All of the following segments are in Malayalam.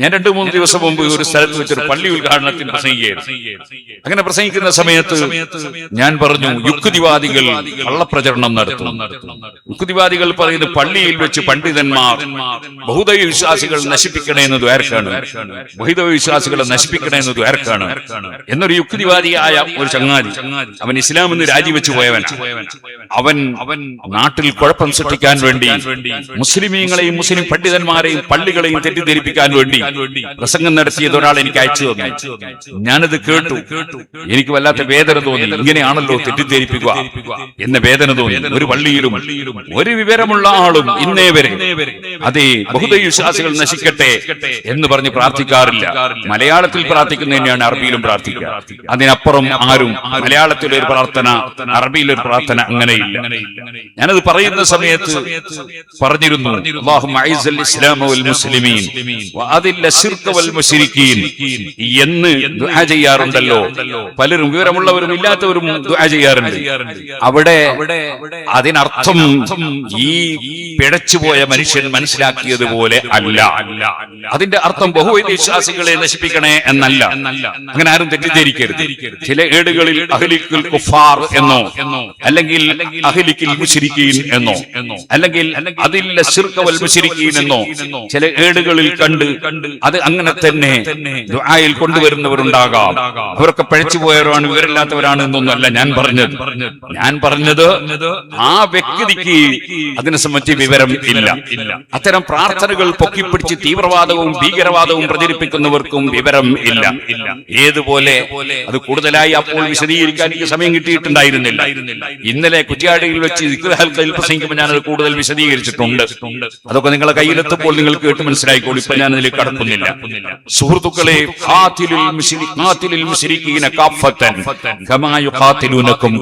ഞാൻ രണ്ടു മൂന്ന് ദിവസം മുമ്പ് ഒരു സ്ഥലത്ത് വെച്ചൊരു പള്ളി ഉദ്ഘാടനത്തിന് പ്രസംഗിക്കുകയായിരുന്നു അങ്ങനെ പ്രസംഗിക്കുന്ന സമയത്ത് ഞാൻ പറഞ്ഞു യുക്തിവാദികൾ കള്ളപ്രചരണം നടത്തും യുക്തിവാദികൾ പറയുന്നത് പള്ളിയിൽ വെച്ച് പണ്ഡിതന്മാർ ബഹുദൈവ വിശ്വാസികൾ നശിപ്പിക്കണമെന്ന് ദ്വാരക്കാണ്. ബഹുദൈവ വിശ്വാസികളെ നശിപ്പിക്കണമെന്ന് ദ്വാരക്കാണ്. എന്നൊരു യുക്തിവാദിയായ ഒരു ചങ്ങാതി അവൻ ഇസ്ലാം എന്ന് രാജിവെച്ചു പോയവൻ അവൻ അവൻ നാട്ടിൽ കുഴപ്പം സൃഷ്ടിക്കാൻ വേണ്ടി മുസ്ലിമീങ്ങളെയും മുസ്ലിം പണ്ഡിതന്മാരെയും പള്ളികളെയും തെറ്റിദ്ധരിപ്പിക്കാൻ വേണ്ടി പ്രസംഗം നടത്തിയത് ഒരാൾ എനിക്ക് അയച്ചു തന്നു. ഞാനത് കേട്ടു. എനിക്ക് വല്ലാത്ത വേദന തോന്നി. ഇങ്ങനെയാണല്ലോ തെറ്റിദ്ധരിപ്പിക്കുക എന്ന വേദന തോന്നി. ഒരു പള്ളിയിലും ഒരു വിവരമുള്ള ആളും ഇന്നേ വരെ അതെ ബഹുദൈവ വിശ്വാസികൾ നശിക്കട്ടെ എന്ന് പറഞ്ഞ് പ്രാർത്ഥിക്കാറില്ല. മലയാളത്തിൽ പ്രാർത്ഥിക്കുന്നതിനെയാണ് അറബിയിലും പ്രാർത്ഥിക്കുക. അതിനപ്പുറം ആരും മലയാളത്തിൽ ഒരു പ്രാർത്ഥന അറബിയിൽ ഒരു പ്രാർത്ഥന അങ്ങനെയില്ല. ഞാനത് പറയുന്ന സമയത്ത് പറഞ്ഞിരുന്നു വൽ മുസ്ലിമീൻ. എന്ന് ദുആ ചെയ്യാറുണ്ടല്ലോ. പലരും വിവരമുള്ളവരും ഇല്ലാത്തവരും ദുആ ചെയ്യാറുണ്ട്. അവിടെ അതിനർത്ഥം ഈ പിഴച്ചുപോയ മനുഷ്യൻ മനസ്സിലാക്കിയതുപോലെ അല്ല. അതിന്റെ അർത്ഥം ബഹുവിശ്വാസികളെ വിശ്വാസികളെ നശിപ്പിക്കണേ എന്നല്ല. അങ്ങനെ ആരും തെറ്റിദ്ധരിക്കരുത്. ചില ഏടുകളിൽ അഹലിക്കുൽ കുഫാർ എന്നോ അല്ലെങ്കിൽ അഹലിക്കിൽ മുശിരിക്കീൻ എന്നോ അല്ലെങ്കിൽ അതില്ല ശിർക വൽ മുശ്രിക്കീൻ എന്നോ ചില ഏടുകളിൽ കണ്ട് അത് അങ്ങനെ തന്നെ ദുആയിൽ കൊണ്ടുവരുന്നവരുണ്ടാകാം. അവരൊക്കെ പഴച്ചു പോയവരാണ് വിവരമില്ലാത്തവരാണ് എന്നൊന്നല്ല ഞാൻ പറഞ്ഞത്. ഞാൻ പറഞ്ഞത്. ആ വ്യക്തിക്ക് അതിനെ സംബന്ധിച്ച് വിവരം ഇല്ല. അത്തരം പ്രാർത്ഥനകൾ പൊക്കിപ്പിടിച്ച് തീവ്രവാദവും ഭീകരവാദവും പ്രചരിപ്പിക്കുന്നവർക്കും വിവരം ഇല്ല. ഏതുപോലെ അത് കൂടുതലായി അപ്പോൾ വിശദീകരിക്കാൻ എനിക്ക് സമയം കിട്ടിയിട്ടുണ്ടായിരുന്നില്ല. ഇന്നലെ കുറ്റിയാടിയിൽ വെച്ച് പ്രസംഗിക്കുമ്പോൾ ഞാനത് കൂടുതൽ വിശദീകരിച്ചിട്ടുണ്ട്. അതൊക്കെ നിങ്ങളെ കയ്യിലെത്തുമ്പോൾ നിങ്ങൾ കേട്ട് മനസ്സിലായിക്കോളൂ. ഇപ്പൊ ഞാൻ അതിലേക്ക് കടക്കുന്നില്ല സുഹൃത്തുക്കളെ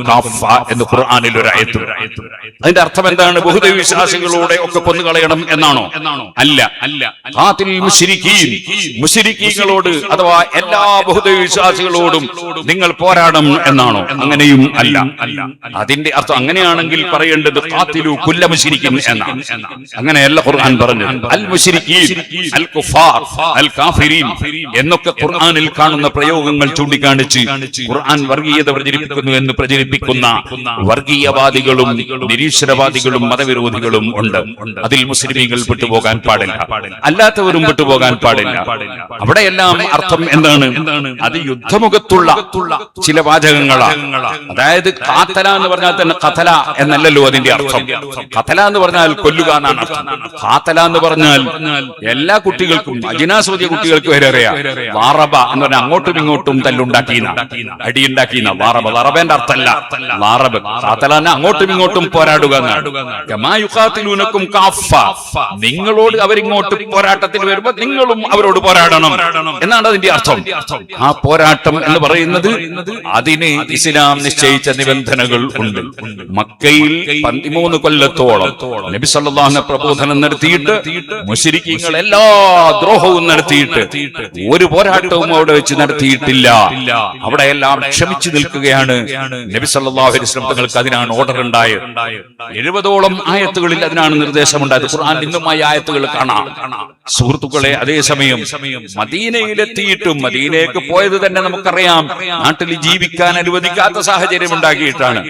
കാഫ എന്ന് ഖുർആനിൽ ഒരു അതിന്റെ അർത്ഥം എന്താണ്? ബഹുദൈവ വിശ്വാസികളോടെ ഒക്കെ കൊന്നുകളയണം എന്നാണോ? അല്ല. അല്ല. മുശ്രിക്കീങ്ങളോട് അഥവാ എല്ലാ ബഹുദൈവ വിശ്വാസികളോടും നിങ്ങൾ പോരാടണം എന്നാണോ? അങ്ങനെയും അല്ല. അതിന്റെ അർത്ഥം അങ്ങനെയാണെങ്കിൽ പറയേണ്ടത് കാത്തിലു കുല്ല മുശ്രിക്കിൻ എന്നാണ്. അങ്ങനെയല്ല ഖുർആൻ പറഞ്ഞത്. അൽ മുസിരിക്കീൻ അൽ കുഫാർ. അൽ എന്നൊക്കെ ഖുർആനിൽ കാണുന്ന പ്രയോഗങ്ങൾ ചൂണ്ടിക്കാണിച്ച് ഖുർആൻ വർഗീയത പ്രചരിപ്പിക്കുന്നു എന്ന് പ്രചരിപ്പിക്കുന്ന വർഗീയവാദികളും നിരീശ്വരവാദികളും മതവിരോധികളും ഉണ്ട്. അതിൽ മുസ്ലിമീങ്ങൾ വിട്ടുപോകാൻ പാടില്ല. അല്ലാത്തവരും വിട്ടുപോകാൻ പാടില്ല. അവിടെയെല്ലാം അർത്ഥം എന്താണ്? അത് യുദ്ധമുഖത്തുള്ള ചില വാചകങ്ങളാണ് അതായത് കാത്തല എന്ന് പറഞ്ഞാൽ തന്നെ കഥല എന്നല്ലല്ലോ അതിന്റെ അർത്ഥം. കഥല എന്ന് പറഞ്ഞാൽ കൊല്ലുക എന്നാണ് അർത്ഥം. കാത്തല എന്ന് പറഞ്ഞാൽ എല്ലാ കുട്ടികൾക്കും അജിനാസ്വദിയ കുട്ടികൾക്ക് വരെ അറിയാം. വാറബ എന്ന് പറഞ്ഞാൽ അങ്ങോട്ടും ഇങ്ങോട്ടും തല്ലുണ്ടാക്കിയെന്ന. അടിയുണ്ടാക്കിയെന്ന. വാറബ വാറബന്റെ അർത്ഥമല്ല. വാറബ്. കാത്തലാനെ അങ്ങോട്ടും ഇങ്ങോട്ടും പോരാടുക എന്നാണ്. കാഫ നിങ്ങളോട് അവരിങ്ങോട്ട് പോരാട്ടത്തിൽ വരുമ്പോ നിങ്ങളും അവരോട് പോരാടണം. എന്നാണ് അതിന്റെ അർത്ഥം. ആ പോരാട്ടം എന്ന് പറയുന്നത് അതിന് ഇസ്ലാം നിശ്ചയിച്ച നിബന്ധനകൾ ഉണ്ട്. മക്കയിൽ പതിമൂന്ന് കൊല്ലത്തോളം നബി പ്രബോധനം നടത്തിയിട്ട് മുശ്രിക്കീങ്ങൾ എല്ലാ ദ്രോഹവും നടത്തിയിട്ട് ഒരു പോരാട്ടവും അവിടെ വെച്ച് നടത്തിയിട്ടില്ല. അവിടെ എല്ലാം ക്ഷമിച്ചു നിൽക്കുകയാണ്. നബി സല്ലല്ലാഹു അലൈഹി വസല്ലം തങ്ങൾക്ക് അതിനാണ് ഓർഡർ ഉണ്ടായത്. എഴുപതോളം ആയത്തുകളിൽ അതിനാണ് നിർദ്ദേശമുണ്ടായത്. ഖുർആൻ ഇന്നുമായി ആയത്തുകൾ കാണാം. സുഹൃത്തുക്കളെ അതേസമയം മദീനയിലെത്തിയിട്ടും മദീനയ്ക്ക് പോയത് തന്നെ നമുക്കറിയാം. നാട്ടിൽ ജീവിക്കാൻ അനുവദിക്കാത്ത സാഹചര്യം ഉണ്ടാക്കിയിട്ടാണ്.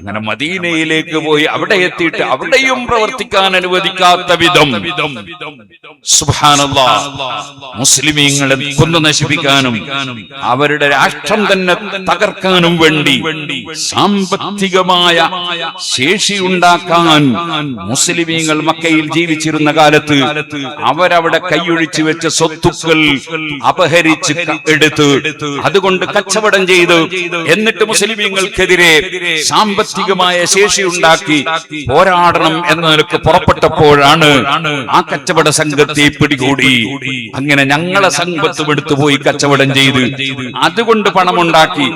അങ്ങനെ മദീനയിലേക്ക് പോയി അവിടെ എത്തിയിട്ട് അവിടെയും പ്രവർത്തിക്കാൻ അനുവദിക്കാത്ത വിധം. സുബ്ഹാനല്ലാ. മുസ്ലിമീങ്ങളെ കൊന്നു നശിപ്പിക്കാനും അവരുടെ രാഷ്ട്രം തന്നെ തകർക്കാനും വേണ്ടി സാമ്പത്തികമായ ശേഷി ഉണ്ടാക്കാൻ മുസ്ലിമീങ്ങൾ മക്കയിൽ ജീവിച്ചിരുന്ന കാലത്ത് അവരവിടെ കൈയൊഴിച്ചു വെച്ച സ്വത്തുക്കൾ അപഹരിച്ച് എടുത്ത് അതുകൊണ്ട് കച്ചവടം ചെയ്ത് എന്നിട്ട് മുസ്ലിമീങ്ങൾക്കെതിരെ സാമ്പത്തികമായ ശേഷി ഉണ്ടാക്കി പോരാടണം എന്ന നിലയ്ക്ക് പുറപ്പെട്ടപ്പോഴാണ് ആ കച്ചവട സംഘത്തെ പിടികൂടി. അങ്ങനെ ഞങ്ങളെ സമ്പത്തും വിടുത്തുപോയി കച്ചവടം ചെയ്ത് അതുകൊണ്ട് പണമുണ്ടാക്കി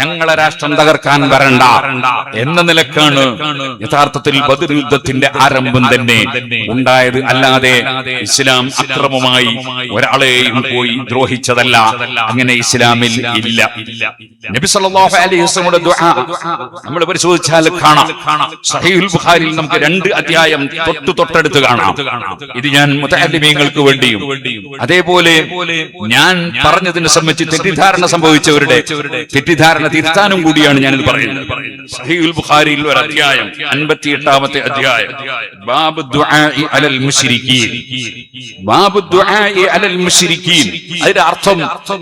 ഞങ്ങളെ രാഷ്ട്രം തകർക്കാൻ വരണ്ട എന്ന നിലക്കാണ് യഥാർത്ഥത്തിൽ ബദർ യുദ്ധത്തിന്റെ ആരംഭം തന്നെ ഉണ്ടായത് അല്ലാതെ ഇസ്ലാം അക്രമമായി ഒരാളെയും പോയി ദ്രോഹിച്ചതല്ല. അങ്ങനെ ഇസ്ലാമിൽ ഇല്ല. നബി സല്ലല്ലാഹു അലൈഹി വസല്ലമയുടെ ദുആ. നമ്മൾ പരിശോധിച്ചാൽ കാണാം. സഹീഹുൽ ബുഖാരിയിൽ നമുക്ക് രണ്ട് അധ്യായം തൊട്ട് തൊട്ടടുത്ത് കാണാം. ഇത് ഞാൻ മുതഅല്ലിമീങ്ങൾക്ക് വേണ്ടിയും അതേപോലെ ഞാൻ പറഞ്ഞതിനെ സംബന്ധിച്ച് തെറ്റിദ്ധാരണ സംഭവിച്ചവരുടെ തെറ്റിദ്ധാരണ തിരുത്താനും കൂടിയാണ് ഞാനിത് പറയുന്നത്. സഹീഹുൽ ബുഖാരിയിൽ ഒരു അധ്യായം അൻപത്തി എട്ടാമത്തെ അധ്യായം. ബാബ് അലൽ മുശ്രിക്കീൻ. ബാബ് അലൽ മുശ്രിക്കീൻ. അതിന്റെ അർത്ഥം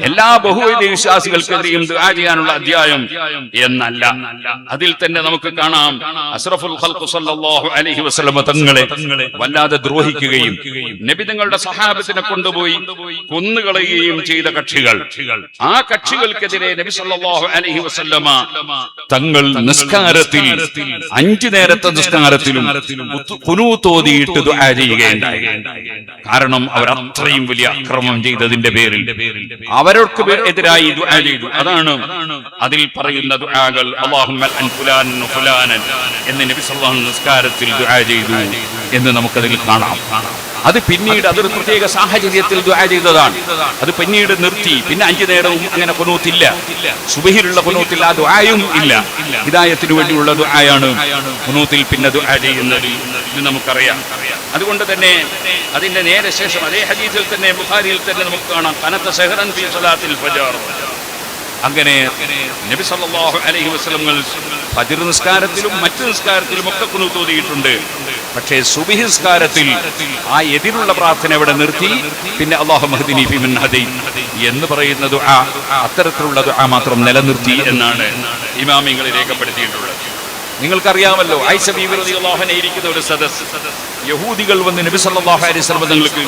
എല്ലാ ബഹുവൈദ്യ വിശ്വാസികൾക്കെതിരെയും ദുആ ചെയ്യാനുള്ള അധ്യായം എന്നല്ല. അതിൽ തന്നെ നമുക്ക് കാണാം അസ്റഫുൽ ഖൽഖ് സല്ലല്ലാഹു അലൈഹി വസല്ലം തങ്ങളെ വല്ലാതെ ദ്രോഹിക്കുകയും നബി തങ്ങളുടെ സഹാബത്തിനെ കൊണ്ടുപോയി കൊന്നുകളയുകയും ചെയ്ത കക്ഷികൾ. ആ കക്ഷികൾക്കെതിരെ നബി സല്ലല്ലാഹു അലൈഹി വസല്ലമ തങ്ങൾ നിസ്കാരത്തിൽ അഞ്ചു നേരത്തെ നിസ്കാരത്തിലും കുനൂത്തോതിയിട്ട് ദുആ ചെയ്യുകയുണ്ടായി. കാരണം അവർ അത്രയും വലിയ അക്രമം ചെയ്തതിന്റെ പേരിൽ അവർക്ക് എതിരായി ദുആ ചെയ്തു. അതാണ് അതിൽ പറയുന്ന ദുആകൾ. അല്ലാഹുമ്മ അൻ ഫുലാൻ ഫുലാനൻ എന്ന് നബി സല്ലല്ലാഹു അലൈഹി നിസ്കാരത്തിൽ ദുആ ചെയ്തു എന്ന് നമുക്കതിൽ കാണാം. അത് പിന്നീട് അതൊരു പ്രത്യേക സാഹചര്യത്തിൽ ചെയ്തതാണ്. അത് പിന്നീട് നിർത്തി. പിന്നെ അഞ്ചു നേരവും അങ്ങനെ കുനൂത്തില്ല. സുബഹിലുള്ള കുനൂത്തിൽ ആ ദുആയും ഇല്ല. ഹിദായത്തിന് വേണ്ടിയുള്ള ദുആയാണ് കുനൂത്തിൽ പിന്നെ ദുആ ചെയ്യുന്നത് ഇത് നമുക്കറിയാം. അതുകൊണ്ട് തന്നെ അതിന്റെ നേരെ ശേഷം അതേ ഹദീസിൽ തന്നെ ബുഖാരിയിൽ തന്നെ നമുക്ക് കാണാം. കനത്ത സെഹറൻ ഫി സലാത്തിൽ ഫജർ. അങ്ങനെ നബി സല്ലല്ലാഹു അലൈഹി വസല്ലങ്ങൾ ഫജ്ർ നിസ്കാരത്തിലും മറ്റു നിസ്കാരത്തിലും ഒക്കെ കുന്നു തോന്നിയിട്ടുണ്ട്. പക്ഷേ സുബഹി നിസ്കാരത്തിൽ ആ എതിരുള്ള പ്രാർത്ഥന ഇവിടെ നിർത്തി? പിന്നെ അള്ളാഹു എന്ന് പറയുന്നത് അത്തരത്തിലുള്ള ആ മാത്രം നിലനിർത്തി എന്നാണ് ഇമാമിങ്ങൾ രേഖപ്പെടുത്തിയിട്ടുള്ളത്. നിങ്ങൾക്കറിയാമല്ലോ ആയിഷ ബീവി റളിയല്ലാഹു അൻഹ ഇരിക്കുന്ന ഒരു സദസ് യഹൂദികൾ വന്ന് നബി സല്ലല്ലാഹു അലൈഹി വസല്ലം തങ്ങൾക്ക്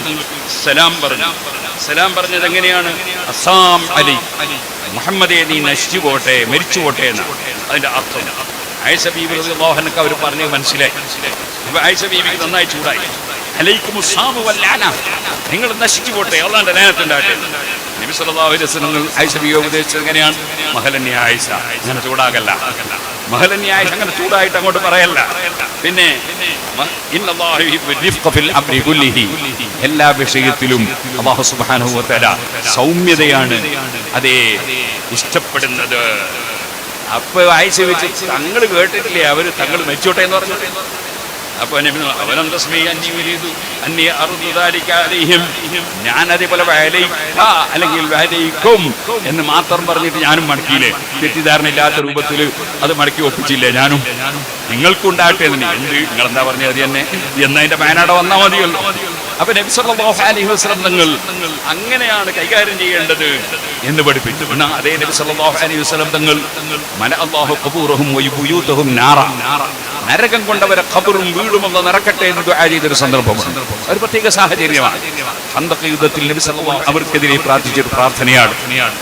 സലാം പറഞ്ഞു. സലാം പറഞ്ഞത് എങ്ങനെയാണ്? അസാം അലി മുഹമ്മദേ നീ നശിച്ചു പോട്ടെ മരിച്ചു പോട്ടെ എന്നാണ്. അതിന്റെ അർത്ഥം. ആയിഷ ബീവി റളിയല്ലാഹു അൻഹക്ക് അവർ പറഞ്ഞ് മനസ്സിലായി. ഇപ്പൊ ആയിഷ ബീവിക്ക് നന്നായി ചൂടായി. നിങ്ങൾ നശിച്ചു പോട്ടെ അള്ളാന്റെ ലാനത്തുണ്ടാകട്ടെ നബി സല്ലല്ലാഹു അലൈഹി വസല്ലം ആയിഷ ബീവി ഉപദേശിച്ചത് എങ്ങനെയാണ്? മഹലന്യ ആയിഷ. അങ്ങനെ ചൂടാകല്ല. മഹലന്യായ അങ്ങനെ ചൂടായിട്ട് അങ്ങോട്ട് പറയല്ല. പിന്നെ. എല്ലാ വിഷയത്തിലും സൗമ്യതയാണ്. അതെ ഇഷ്ടപ്പെടുന്നത്. അപ്പൊ വായിച്ചു വെച്ച് തങ്ങൾ കേട്ടിട്ടില്ലേ? അവർ തങ്ങൾ മരിച്ചോട്ടെ എന്ന് പറഞ്ഞു. അല്ലെങ്കിൽ എന്ന് മാത്രം പറഞ്ഞിട്ട് ഞാനും മടക്കിയില്ലേ? തെറ്റിദ്ധാരണ ഇല്ലാത്ത രൂപത്തിൽ അത് മടക്കി ഒപ്പിച്ചില്ലേ ഞാനും? നിങ്ങൾക്കുണ്ടാകട്ടെ തന്നെ എന്ത്? നിങ്ങൾ എന്താ പറഞ്ഞത് തന്നെ? എന്നതിന്റെ മേനാടെ വന്നാൽ മതിയല്ലോ. അപ്പൊ നബി സല്ലല്ലാഹു അലൈഹി വസല്ലം അങ്ങനെയാണ് കൈകാര്യം ചെയ്യേണ്ടത് എന്ന് പഠിപ്പിച്ചു. അതേ നബി സല്ലല്ലാഹു അലൈഹി വസല്ലം തങ്ങൾ മന അല്ലാഹു ഖബൂറഹും നാറ. നരകം കൊണ്ടവരെ ഖബറും വീടും ഒന്ന് നിറക്കട്ടെ എന്ന് ദുആ ചെയ്തൊരു സന്ദർഭമാണ് ഒരു പ്രത്യേക സാഹചര്യമാണ്. ഖന്തഖ് യുദ്ധത്തിൽ നബി സല്ലല്ലാഹു അവർക്കെതിരെ പ്രാർത്ഥിച്ചൊരു പ്രാർത്ഥനയാണ്.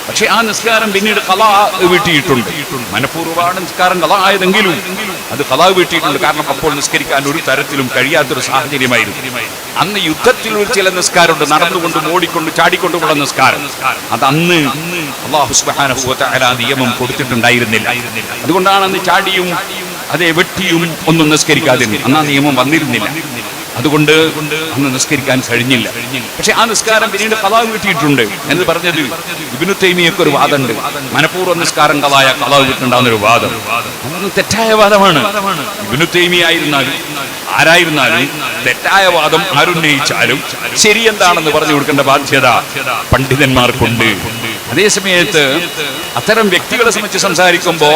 പക്ഷേ ആ നിസ്കാരം പിന്നീട് കലാ വീട്ടിയിട്ടുണ്ട്. മനഃപൂർവമാണ് നിസ്കാരം കലാ ആയതെങ്കിലും അത് കലാ വീട്ടിയിട്ടുണ്ട്. കാരണം അപ്പോൾ നിസ്കരിക്കാൻ ഒരു തരത്തിലും കഴിയാത്തൊരു സാഹചര്യമായിരുന്നു. അന്ന് യുദ്ധത്തിൽ ഒരു ചില നിസ്കാരമുണ്ട്. നടന്നുകൊണ്ട് ഓടിക്കൊണ്ട് ചാടിക്കൊണ്ടുമുള്ള നിസ്കാരം. അത് അന്ന് അള്ളാഹു തആല നിയമം കൊടുത്തിട്ടുണ്ടായിരുന്നില്ല. അതുകൊണ്ടാണ് അന്ന് ചാടിയും അതേ എവിട്ടിയും ഒന്നും നിസ്കരിക്കാതിരുന്നു അന്നാ നിയമം വന്നിരുന്നില്ല. അതുകൊണ്ട് അന്ന് നിസ്കരിക്കാൻ കഴിഞ്ഞില്ല. പക്ഷെ ആ നിസ്കാരം പിന്നീട് കലാവ് കിട്ടിയിട്ടുണ്ട് എന്ന് പറഞ്ഞത് ഇബിനു തൈമിയൊക്കെ ഒരു വാദമുണ്ട്. മനഃപൂർവ നിസ്കാരം കലായ കലാവ് വീട്ടുണ്ടാകുന്ന ഒരു വാദം. അതൊന്നും തെറ്റായ വാദമാണ്. ഇബിനു ആയിരുന്നാലും ആരായിരുന്നാലും തെറ്റായ വാദം ആരുന്നയിച്ചാലും ശരി എന്താണെന്ന് പറഞ്ഞു കൊടുക്കേണ്ട ബാധ്യത പണ്ഡിതന്മാർക്കുണ്ട്. അതേ സമയത്ത് അത്തരം വ്യക്തികളെ സംബന്ധിച്ച് സംസാരിക്കുമ്പോ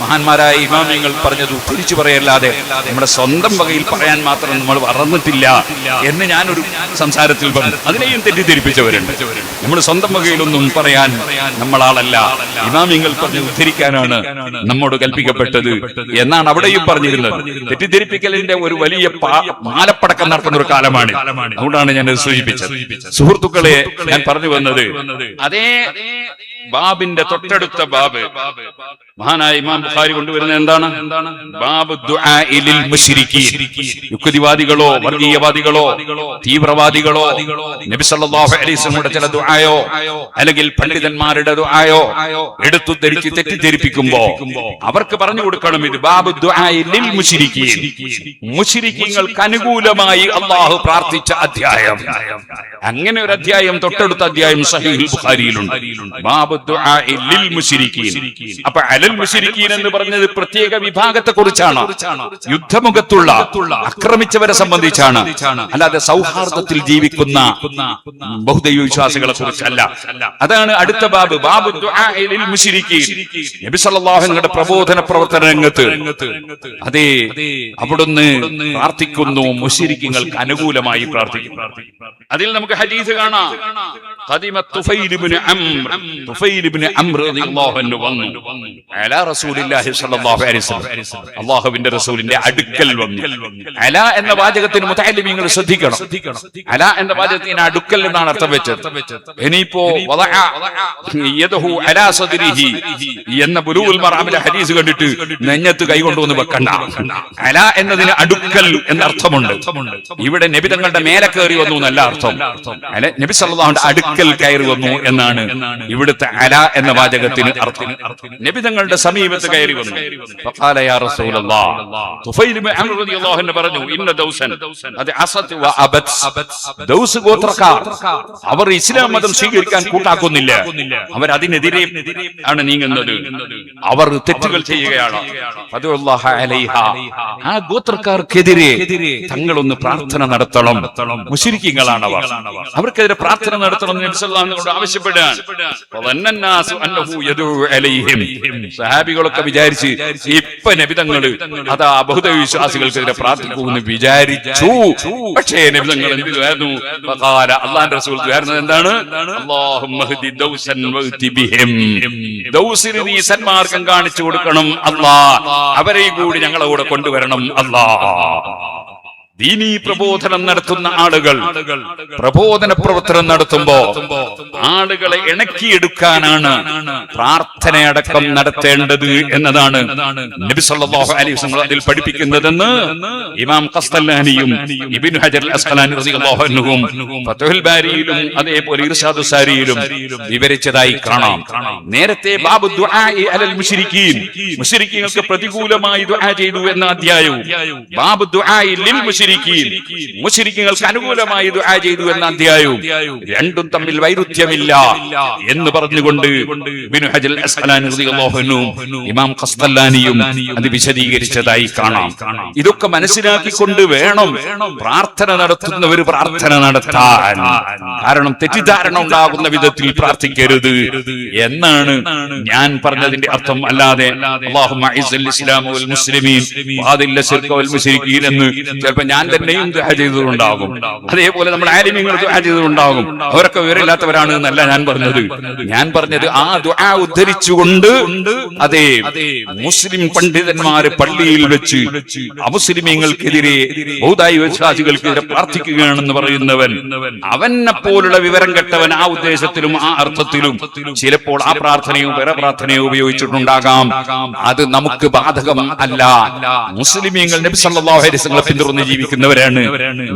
മഹാന്മാരായ ഇമാമിങ്ങൾ പറഞ്ഞത് ഉദ്ധരിച്ചു പറയല്ലാതെ നമ്മുടെ സ്വന്തം വകയിൽ പറയാൻ മാത്രം നമ്മൾ വളർന്നിട്ടില്ല എന്ന് ഞാനൊരു സംസാരത്തിൽ പറഞ്ഞു. അതിനെയും തെറ്റിദ്ധരിപ്പിച്ചവരുണ്ട്. നമ്മൾ സ്വന്തം വകയിലൊന്നും പറയാൻ നമ്മളാളല്ല. ഇമാമിങ്ങൾ പറഞ്ഞ് ഉദ്ധരിക്കാനാണ് നമ്മോട് കൽപ്പിക്കപ്പെട്ടത് എന്നാണ് അവിടെയും പറഞ്ഞിരുന്നത്. തെറ്റിദ്ധരിപ്പിക്കലിന്റെ ഒരു വലിയ മാലപ്പടക്കം നടത്തുന്ന ഒരു കാലമാണ്. അതുകൊണ്ടാണ് ഞാൻ സൂചിപ്പിച്ചത്. സുഹൃത്തുക്കളെ ഞാൻ പറഞ്ഞു വന്നത് അതേ ബാബിന്റെ തൊട്ടടുത്ത ബാബ്. മഹാനായ ഇമാം ബുഖാരി കൊണ്ടുവരുന്നത് എന്താണ്? ബാബ് യുക്തിവാദികളോ വർഗീയവാദികളോ തീവ്രവാദികളോ നബി സല്ലല്ലാഹു അലൈഹി വസല്ലമയുടെ ചില ദുആയോ അല്ലെങ്കിൽ പണ്ഡിതന്മാരുടെ ദുആയോ എടുത്തു ധരിച്ച് തെറ്റിദ്ധരിപ്പിക്കുമ്പോ അവർക്ക് പറഞ്ഞു കൊടുക്കണം ഇത് ബാബ് മുശ്രിക്കീൻ. അനുകൂലമായി അള്ളാഹു പ്രാർത്ഥിച്ച അധ്യായം. അങ്ങനെ ഒരു അധ്യായം തൊട്ടടുത്ത അധ്യായം സഹീഹുൽ ബുഖാരിയിലുണ്ട്. ബാബ് അപ്പൊ അലൽ എന്ന് പറഞ്ഞത് പ്രത്യേക വിഭാഗത്തെ കുറിച്ചാണ് യുദ്ധമുഖത്തുള്ള ആക്രമിച്ചവരെ സംബന്ധിച്ചാണ്. അല്ലാതെ സൗഹാർദ്ദത്തിൽ ജീവിക്കുന്ന ബഹുദൈവ വിശ്വാസികളെ കുറിച്ചല്ല അതാണ് അടുത്ത ബാബ്. ബാബു ദുആഇ മുശ്രിക്കീൻ നബി സല്ലല്ലാഹു അലൈഹി വസല്ലമയുടെ പ്രബോധന പ്രവർത്തന രംഗത്ത് അതെ അവിടുന്ന് പ്രാർത്ഥിക്കുന്നു മുഷിരിക്കുങ്ങൾക്ക് അനുകൂലമായി പ്രാർത്ഥിക്കുന്നു അതിൽ നമുക്ക് ഹദീസ് കാണാം. ഖദിമ തുഫൈൽ ഇബ്നു അംർ. തുഫൈൽ ഇബ്നു അംർ റളിയല്ലാഹു അൻഹു വന്നു. അലാ റസൂലില്ലാഹി സ്വല്ലല്ലാഹു അലൈഹി വസല്ലം. അല്ലാഹുവിന്റെ റസൂലിന്റെ അടുക്കൽ വന്നു. അല എന്ന വാചകത്തിന് മുതഅല്ലിമീങ്ങൾ ശ്രദ്ധിക്കണം. അല എന്ന വാചകത്തിന് അടുക്കൽ എന്നാണ് അർത്ഥം വെച്ചത്. ഇനിയിപ്പോ വദഅ യദഹു അലാ സദ്രിഹി എന്ന ബുലൂൽ മറാമിലെ ഹദീസ് കണ്ടിട്ട് നെഞ്ഞത്ത് കൈകൊണ്ടുവന്ന് വെക്കണ്ട. അല എന്നതിന് അടുക്കൽ എന്ന അർത്ഥമുണ്ട്. ഇവിടെ നബി തങ്ങളുടെ മേലെ കയറി വന്നു എന്നല്ല അർത്ഥം. അല നബി സല്ലല്ലാഹുവിന്റെ അടുക്കൽ കയറി വന്നു എന്നാണ് ഇവിടുത്തെ അല എന്ന വാചകത്തിന് അർത്ഥം. നബി തങ്ങളുടെ സമീപത്ത് കയറി വന്നു. പറഞ്ഞു ഇന്ന ദൗസൻ ദൗസ് ഗോത്രക്കാർ. അവർ ഇസ്ലാം മതം സ്വീകരിക്കാൻ കൂട്ടാക്കുന്നില്ല. അവർ അതിനെതിരെ ആണ് നീങ്ങുന്നത്. അവർ തെറ്റുകൾ ചെയ്യുകയാണ്. ആ ഗോത്രക്കാർക്കെതിരെ തങ്ങളൊന്ന് പ്രാർത്ഥന നടത്തണം. മുശ്രിക്കീങ്ങളാണ് അവർ. അവർക്കെതിരെ പ്രാർത്ഥന നടത്തണം ആവശ്യപ്പെടാൻ സഹാബികളൊക്കെ വിചാരിച്ച് ഇപ്പൊ നബിതങ്ങൾ അതാ ബഹുദൈവ വിശ്വാസികൾക്കെതിരെ പ്രാർത്ഥിക്കുമെന്ന് വിചാരിച്ചു. പക്ഷേ നബിതങ്ങൾ ഫഖാല അള്ളാന്റെ റസൂൽ എന്താണ്? ദൗസിന് നീ സന്മാർഗം കാണിച്ചു കൊടുക്കണം അല്ലാ അവരെയും കൂടി ഞങ്ങളെ കൂടെ കൊണ്ടുവരണം അല്ലാ ദീനീ പ്രബോധനം നടത്തുന്ന ആളുകൾ പ്രബോധന പ്രവർത്തനം നടത്തുമ്പോ ആളുകളെ ഇണക്കിയെടുക്കാനാണ് പ്രാർത്ഥനയടക്കം നടത്തേണ്ടത് എന്നതാണ് നബി സല്ലല്ലാഹു അലൈഹി വസല്ലം അതിൽ പഠിപ്പിക്കുന്നതെന്ന് ഇമാം ഖസ്തല്ലാനിയും ഇബ്നു ഹജർ അസ്ഖലാനി റളിയല്ലാഹു ഫതഹുൽ ബാരിയിലും അതേപോലെ ഇർഷാദു സാരിയിലും വിവരിച്ചതായി കാണാം. നേരത്തെ ബാബു ദുആഇ അലൽ മുശ്രിക്കീൻ. മുശ്രിക്കീങ്ങൾക്ക് പ്രതികൂലമായി ദുആ ചെയ്തു എന്ന അധ്യായവും ബാബു ദുആഇ ലിൽ മുശ്രിക്കീൻ മുശ്രിക്കീങ്ങൾക്ക് അനുകൂലമായി ദുആ ചെയ്തു എന്ന അധ്യായവും രണ്ടും തമ്മിൽ വൈരുദ്ധ്യമില്ല എന്ന് പറഞ്ഞുകൊണ്ട് ഹജൽ ഇമാം ഖസ്തല്ലാനിയും അത് വിശദീകരിച്ചതായി കാണാം. ഇതൊക്കെ മനസ്സിലാക്കിക്കൊണ്ട് വേണം പ്രാർത്ഥന നടത്തുന്നവർ പ്രാർത്ഥന നടത്താൻ. കാരണം തെറ്റിദ്ധാരണ ഉണ്ടാകുന്ന വിധത്തിൽ പ്രാർത്ഥിക്കരുത് എന്നാണ് ഞാൻ പറഞ്ഞതിന്റെ അർത്ഥം. അല്ലാതെ ഇസ്ലാമുൽ മുസ്ലിമീൻ എന്ന് ചിലപ്പോൾ ഞാൻ തന്നെയും ദുഹ ചെയ്തതുണ്ടാകും അതേപോലെ നമ്മൾ ആലിമീങ്ങൾ ദുഹ ചെയ്തതുണ്ടാകും അവരൊക്കെ വിവരമില്ലാത്തവരാണ് എന്നല്ല ഞാൻ പറഞ്ഞത്. ഞാൻ പറഞ്ഞത്. ആ ദുആ ഉദ്ധരിച്ചുകൊണ്ട് അതെ മുസ്ലിം പണ്ഡിതന്മാര് പള്ളിയിൽ വെച്ച് അമുസ്ലിമീങ്ങൾക്കെതിരെ ബൗദ്ധായി വിശ്വാസികൾക്കെതിരെ പ്രാർത്ഥിക്കുകയാണെന്ന് പറയുന്നവൻ അവനെ പോലുള്ള വിവരം കെട്ടവൻ ആ ഉദ്ദേശത്തിലും ആ അർത്ഥത്തിലും ചിലപ്പോൾ ആ പ്രാർത്ഥനയും വേറെ പ്രാർത്ഥനയോ ഉപയോഗിച്ചിട്ടുണ്ടാകാം. അത് നമുക്ക് ബാധകം അല്ല മുസ്ലിമീങ്ങൾ നബി സല്ലല്ലാഹു അലൈഹി വസല്ലം പിന്തുടർന്ന് ജീവിക്കുന്നവരാണ്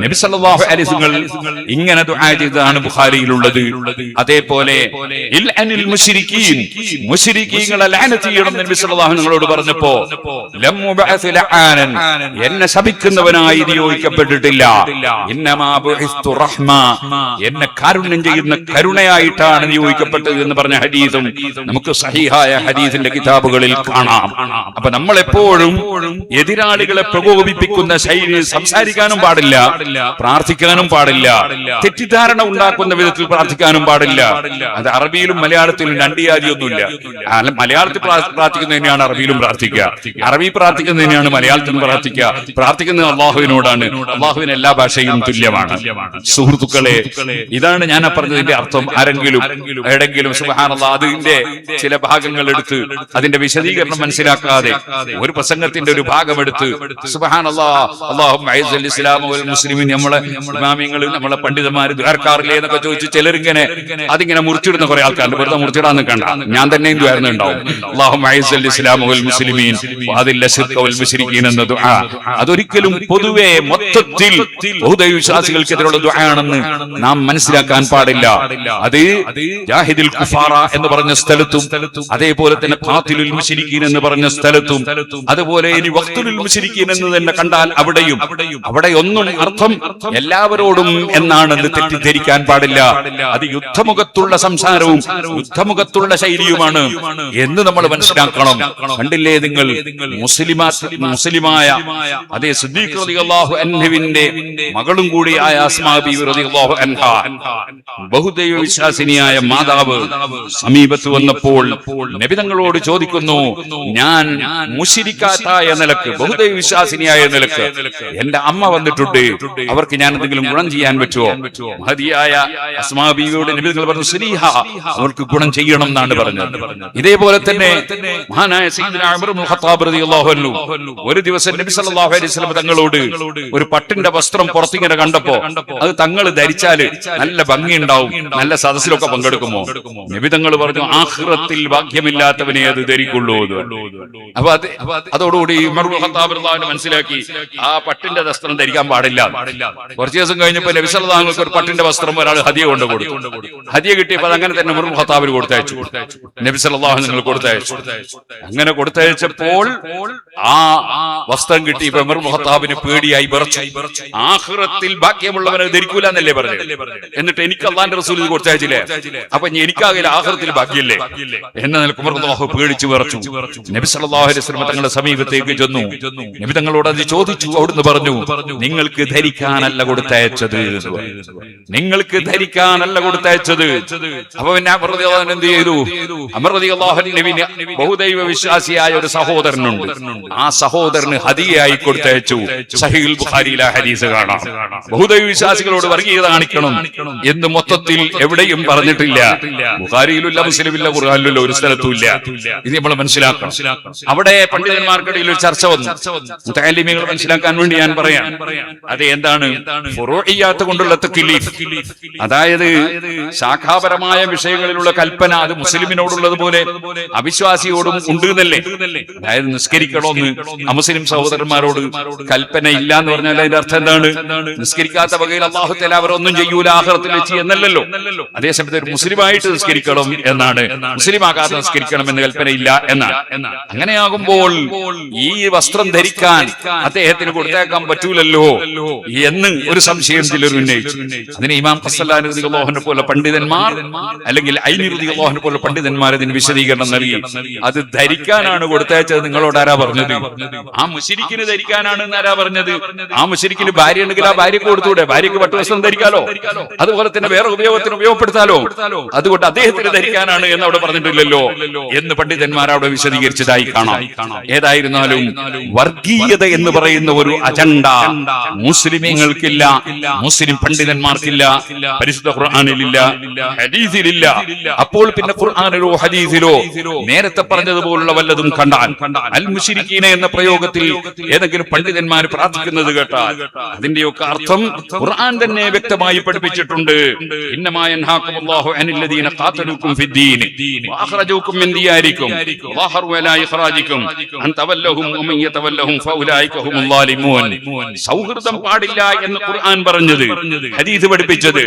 നബി സല്ലല്ലാഹു അലൈഹി വസല്ലം ഇങ്ങനെ ദുആ ചെയ്തതാണ് ബുഖാരിയിലുള്ളത്. അതേപോലെ ഇൽ അനിൽ മുശ്രിക്കീൻ. മുശ്രിക്കീങ്ങളെ ലഅനത്ത് ചെയ്യണം നബി സല്ലല്ലാഹു നിങ്ങളോട് പറഞ്ഞപ്പോ ലം മുബഅസ് എന്നെ ശപിക്കുന്നവനായി നിയോഗിക്കപ്പെട്ടിട്ടില്ല. ഇന്നമാ ബുഇസ്തു റഹ്മ. എന്നെ കാരുണ്യം ചെയ്യുന്ന കരുണയായിട്ടാണ് നിയോഗിക്കപ്പെട്ടത് എന്ന് പറഞ്ഞ ഹദീസും നമുക്ക് സഹിഹായ ഹദീസിന്റെ കിതാബുകളിൽ കാണാം. അപ്പൊ നമ്മൾ എപ്പോഴും എതിരാളികളെ പ്രകോപിപ്പിക്കുന്ന ശൈലി സംസാരിക്കാനും പാടില്ല പ്രാർത്ഥിക്കാനും പാടില്ല തെറ്റിദ്ധാരണ ഉണ്ടാക്കുന്ന വിധത്തിൽ പ്രാർത്ഥിക്കാനും പാടില്ല. അത് അറബിയിലും മലയാളത്തിലും രണ്ടിയാതിയൊന്നുമില്ല. ആ, മലയാളത്തിൽ പ്രാ- പ്രാർത്ഥിക്കുന്നതിനെയാണ് അറബിയിലും പ്രാർത്ഥിക്കുക. അറബി പ്രാർത്ഥിക്കുന്നതിനെയാണ് മലയാളത്തിലും പ്രാർത്ഥിക്കുക. പ്രാർത്ഥിക്കുന്നത് അള്ളാഹുവിനോടാണ്. അള്ളാഹുവിന് എല്ലാ ഭാഷയും തുല്യമാണ്. സുഹൃത്തുക്കളെ ഇതാണ് ഞാൻ പറഞ്ഞതിന്റെ അർത്ഥം. ആരെങ്കിലും എവിടെങ്കിലും സുഹാനുള്ള അതിന്റെ ചില ഭാഗങ്ങൾ എടുത്ത് അതിന്റെ വിശദീകരണം മനസ്സിലാക്കാതെ ഒരു പ്രസംഗത്തിന്റെ ഒരു ഭാഗം എടുത്ത് സുബഹാനല്ലാ അള്ളാഹും ഇസ്ലാം വൽ മുസ്ലിമിൻ നമ്മളെ ഇമാമിങ്ങൾ നമ്മളെ പണ്ഡിതന്മാർ ദ്വാരക്കാറില്ലേ എന്നൊക്കെ ചോദിച്ച് ചിലരിങ്ങനെ അതിങ്ങനെ മുറിച്ചിടുന്ന കുറെ ആൾക്കാരുണ്ട്. വെറുതെ മുറിച്ചിടാൻ നിൽക്കണ്ട. ഞാൻ തന്നെ ദ്വാരുന്നുണ്ടാവും അള്ളാഹും ഇസ്ലാം വൽ മുസ്ലിമീൻ. വൽ മുശ്രിക്കീൻ എന്ന ദുആ. അതൊരിക്കലും പൊതുവെ മൊത്തത്തിൽ ബഹുദൈവിശ്വാസികൾക്കെതിരെയുള്ള ദുഃഖയാണെന്ന് ദുആയാണെന്ന് നാം മനസ്സിലാക്കാൻ പാടില്ല. അത് ജാഹിദുൽ കുഫാറ എന്ന് പറഞ്ഞ സ്ഥലത്തും അതേപോലെ തന്നെ ഖാത്തിലുൽ മുശ്രിക്കീൻ എന്ന് പറഞ്ഞ സ്ഥലത്തും അതുപോലെ ഇനി വഖ്തുലുൽ മുശ്രിക്കീൻ എന്ന് തന്നെ കണ്ടാൽ അവിടെയും അവിടെ ഒന്നും അർത്ഥം എല്ലാവരോടും എന്നാണെന്ന് തെറ്റിദ്ധരിക്കാൻ പാടില്ല. അത് യുദ്ധമുഖത്തുള്ള സംസാരവും യുദ്ധമുഖത്തുള്ള ശൈലിയുമാണ് എന്ന് നമ്മൾ മനസ്സിലാക്കണം. കണ്ടില്ലേ നിങ്ങൾ മുസ്ലിമാ മുസ്ലിമായ അതേ സിദ്ദീഖ് റളിയല്ലാഹു അൻഹുവിന്റെ മകളും അസ്മാ ബീവി റളിയല്ലാഹു അൻഹ. ബഹുദൈവ വിശ്വാസിനിയായ മാതാവ് സമീപത്ത് വന്നപ്പോൾ നബി തങ്ങളോട് ചോദിക്കുന്നു ഞാൻ മുഷിരിക്കാത്തായ നിലയ്ക്ക് ബഹുദൈവ വിശ്വാസിനിയായ നിലയ്ക്ക് എന്റെ അമ്മ വന്നിട്ടുണ്ട്. അവർക്ക് ഞാൻ എന്തെങ്കിലും ഗുണം ചെയ്യാൻ പറ്റുമോ? മഹതിയായ അസ്മാ ബീവിയോട് നബി തങ്ങൾ പറഞ്ഞു ശ്രീഹ അവർക്ക് ഗുണം ചെയ്യണം എന്നാണ് പറഞ്ഞത്. ഇതേപോലെ തന്നെ മഹാനായ ഒരു ദിവസം നബി സല്ലല്ലാഹു അലൈഹി വസല്ലം തങ്ങളോട് ഒരു പട്ടിന്റെ വസ്ത്രം പുറത്തിങ്ങനെ കണ്ടപ്പോ അത് തങ്ങൾ ധരിച്ചാൽ നല്ല ഭംഗിയുണ്ടാവും നല്ല സദസ്സിലൊക്കെ പങ്കെടുക്കുമോ? നബി തങ്ങൾ പറഞ്ഞു ആഹ്റത്തിൽ ഭാഗ്യമില്ലാത്തവനെ അത് ധരിക്കുള്ളൂ. അപ്പൊ അത് അതോടുകൂടി മനസ്സിലാക്കി ആ പട്ടിന്റെ വസ്ത്രം ധരിക്കാൻ പാടില്ല കുറച്ച് ദിവസം കഴിഞ്ഞപ്പോ നബി സല്ലല്ലാഹു അലൈഹി വസല്ലം ഒരു പട്ടിന്റെ വസ്ത്രം ഒരാൾ ഹദിയ കൊണ്ട് കൊടുത്തു. ഹദിയ കിട്ടിയപ്പോൾ അങ്ങനെ തന്നെ മുറും ഇബ്നുൽ കൊടുത്തയച്ചു. നബി നിങ്ങൾ കൊടുത്തയച്ചു. അങ്ങനെ കൊടുത്തയച്ചപ്പോൾ ആ വസ്ത്രം കിട്ടി ഇപ്പൊ ഇബ്നുൽ പേടിയായി വിറച്ചു. ആഖിറത്തിൽ ഭാഗ്യമുള്ളവനെ ധരിക്കൂല എന്നല്ലേ പറഞ്ഞു എന്നിട്ട് എനിക്ക് അള്ളാന്റെ റസൂൽ ഇത് കൊടുത്തയച്ചില്ലേ? അപ്പൊ എനിക്കാകില്ല ആഹ്റത്തിൽ ഭാഗ്യല്ലേ എന്ന നിലയ്ക്ക് അള്ളാഹു പേടിച്ചു വിറച്ചു. നബി സല്ലല്ലാഹു അലൈഹി തങ്ങളുടെ സമീപത്തേക്ക് ചെന്നു. നബി തങ്ങളോട് അത് ചോദിച്ചു അവിടുന്ന് പറഞ്ഞു. നിങ്ങൾക്ക് ധരിക്കാനല്ല കൊടുത്തയച്ചത് നിങ്ങൾക്ക് ധരിക്കാനല്ല കൊടുത്തയച്ചത് അപ്പൊ പിന്നെ റളിയല്ലാഹു എന്ത് ചെയ്തു? അമൃതി അള്ളാഹുവിന് ബഹുദൈവ വിശ്വാസിയായ ഒരു സഹോദരനുണ്ട്. ആ സഹോദരന് ഹതിയായി കൊടുത്തയച്ചു. സഹീൽ ബുഹാരിയിലെ ഹദീസ് കാണാം. ബഹുദൈവ വിശ്വാസികളോട് വർഗീയത കാണിക്കണം എന്ന് മൊത്തത്തിൽ എവിടെയും പറഞ്ഞിട്ടില്ല. ബുഹാരിയിലുമില്ല മുസ്ലിമില്ല ഖുർഹാനിലുമില്ല ഒരു സ്ഥലത്തുമില്ല ഇത് നമ്മൾ മനസ്സിലാക്കണം. അവിടെ പണ്ഡിതന്മാർക്കിടയിൽ ഒരു ചർച്ച വന്നു. മുത്താലിമികൾ മനസ്സിലാക്കാൻ വേണ്ടി ഞാൻ പറയാം അത് എന്താണ്? ഫുറോഹിയാത്ത കൊണ്ടുള്ള തക്ലീഫ്. അതായത് ശാഖാപരമായ വിഷയങ്ങളിലുള്ള കൽപ്പന അത് മുസ്ലിമിനോടുള്ളത് പോലെ അവിശ്വാസിയോടും ഉണ്ട് എന്നല്ലേ അതായത് നിസ്കരിക്കണമെന്ന് അമുസ്ലിം സഹോദരന്മാരോട് കൽപ്പന ഇല്ല എന്ന് പറഞ്ഞാൽ അതിന്റെ അർത്ഥം എന്താണ്? നിസ്കരിക്കാത്ത വകയിൽ അള്ളാഹുത്തല അവരൊന്നും ചെയ്യൂല ആഹ്റത്തിൽ വെച്ച് എന്നല്ലല്ലോ. അതേസമയത്ത് ഒരു മുസ്ലിമായിട്ട് നിസ്കരിക്കണം എന്നാണ്. മുസ്ലിം ആകാതെ നിസ്കരിക്കണം എന്ന് കൽപ്പന ഇല്ല എന്നാണ്. അങ്ങനെയാകുമ്പോൾ ഈ വസ്ത്രം ധരിക്കാൻ അദ്ദേഹത്തിന് കൊടുത്തേക്കാൻ പറ്റൂലല്ലോ എന്ന് ഒരു സംശയം ചിലർ ഉന്നയിച്ചു. അതിന് ഇമാം ഖസ്സലാനുദ്ദീനെ പോലെ പണ്ഡിതന്മാർ അല്ലെങ്കിൽ ഐനിറുദ്ദീനെ പോലെ പണ്ഡിതന്മാർ അതിന് വിശദീകരണം നൽകി. അത് ധരിക്കാനാണ് കൊടുത്തയച്ചത് നിങ്ങളോട് ആരാ പറഞ്ഞത്? ആ മുശരിക്കിന് ധരിക്കാനാണ് ആരാ പറഞ്ഞത്? ആ മുശരിക്കിന് ഭാര്യ ഉണ്ടെങ്കിൽ ആ ഭാര്യക്ക് കൊടുത്തൂടെ ഭാര്യക്ക് പട്ടുവസ്ത്രം ധരിക്കാലോ? അതുപോലെ തന്നെ വേറെ ഉപയോഗത്തിന് ഉപയോഗപ്പെടുത്താലോ? അതുകൊണ്ട് അദ്ദേഹത്തിന് ധരിക്കാനാണ് എന്ന് അവിടെ പറഞ്ഞിട്ടില്ലല്ലോ എന്ന് പണ്ഡിതന്മാർ അവിടെ വിശദീകരിച്ചതായി കാണാം. ഏതായിരുന്നാലും വർഗീയത എന്ന് പറയുന്ന ഒരു അജണ്ട മുസ്ലിമീങ്ങൾക്കില്ല മുസ്ലിം പണ്ഡിതന്മാർക്കില്ല പരിശുദ്ധ ഖുർആാനിലില്ല ഹദീസിലില്ല. അപ്പോൾ പിന്നെ ഖുർആാനിലോ ഹദീസിലോ നേരത്തെ പറഞ്ഞതുപോലുള്ള വല്ലതും കണ്ടാൽ അൽ മുഷിരിക്കീന എന്ന പ്രയോഗത്തിൽ ഏതെങ്കിലും പണ്ഡിതന്മാർ പ്രാർത്ഥിക്കുന്നത് കേട്ടാൽ അതിന്റെയൊക്കെ അർത്ഥം ഖുർആൻ തന്നെ വ്യക്തമായി പഠിപ്പിച്ചിട്ടുണ്ട്. സൗഹൃദം പാടില്ല എന്ന് ഖുർആൻ പറഞ്ഞത്. ഹദീസ് പഠിപ്പിച്ചത്.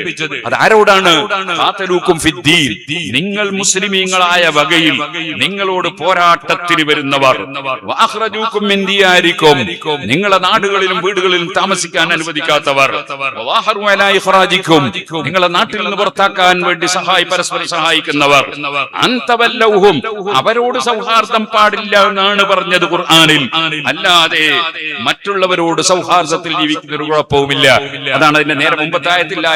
അത് ആരോടാണ് നിങ്ങൾ മുസ്ലിമീങ്ങളായ വകയിൽ നിങ്ങളോട് പോരാട്ടത്തിന് വരുന്നവർ. നിങ്ങളെ നാടുകളിലും വീടുകളിലും താമസിക്കാൻ അനുവദിക്കാത്തവർ. നിങ്ങളെ നാട്ടിൽ നിന്ന് പുറത്താക്കാൻ വേണ്ടി സഹായി പരസ്പരം സഹായിക്കുന്നവർ. അന്തവല്ലവും അവരോട് സൗഹാർദ്ദം പാടില്ല എന്നാണ് പറഞ്ഞത് ഖുർആനിൽ. അല്ലാതെ മറ്റുള്ളവരോട് സൗഹാർദ്ദത്തിൽ ജീവിക്കുന്ന ഒരു കുഴപ്പവുമില്ല. അതാണ് അതിന്റെ നേരെ മുമ്പത്തായത്തില്ല.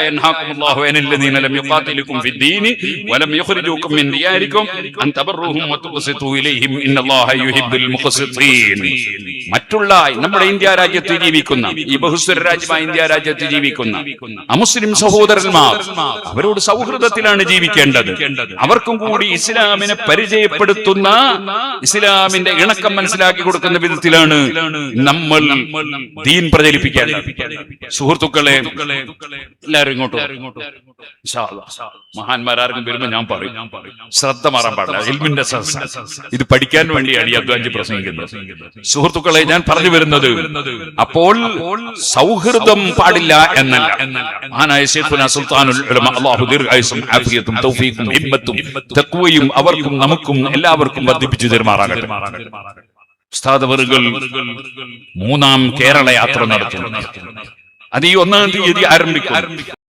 അൻ തബറൂഹും വതുഖ്സിതു ഇലൈഹിം ഇന്നല്ലാഹ യുഹിബ്ബുൽ മുഖ്സിതീൻ മറ്റുള്ള നമ്മുടെ ഇന്ത്യ രാജ്യത്ത് ജീവിക്കുന്ന ഈ ബഹുസ്വര രാജ്യമായ ഇന്ത്യ രാജ്യത്ത് ജീവിക്കുന്ന അമുസ്ലിം സഹോദരന്മാർ അവരോട് സൗഹൃദത്തിലാണ് ജീവിക്കേണ്ടത്. അവർക്കും കൂടി ഇസ്ലാമിനെ പരിചയപ്പെടുത്തുന്ന ഇസ്ലാമിന്റെ ഇണക്കം മനസ്സിലാക്കി കൊടുക്കുന്ന വിധത്തിലാണ് നമ്മൾ ദീൻ പ്രചരിപ്പിക്കേണ്ടത്. സുഹൃത്തുക്കളെ എല്ലാവരും ഇങ്ങോട്ട്. മഹാന്മാരാർക്കും വരുമ്പോ ഞാൻ പറയും. ശ്രദ്ധ മാറാൻ പാടില്ല. ഇത് പഠിക്കാൻ വേണ്ടിയാണ് ഈ അദ്വാഞ്ചി പ്രസംഗിക്കുന്നത്. സുഹൃത്തുക്കളെ ഞാൻ പറഞ്ഞു വരുന്നത്. അപ്പോൾ സൗഹൃദം പാടില്ല എന്നല്ല. മഹാനായ ശൈഖുന സുൽത്താനുൽ അല്ലാഹു ദീർഘായുസും ആഫിയത്തും തൗഫീഖും ഹിമ്മത്തും തക്വയും അവർക്കും നമുക്കും എല്ലാവർക്കും വർദ്ധിപ്പിച്ചു തരുമാറാകട്ടെ. ഉസ്താദവറുകൾ മൂന്നാം കേരള യാത്ര നടത്തുന്നു. അത് ഈ ഒന്നാം തീയതി ആരംഭിക്കും.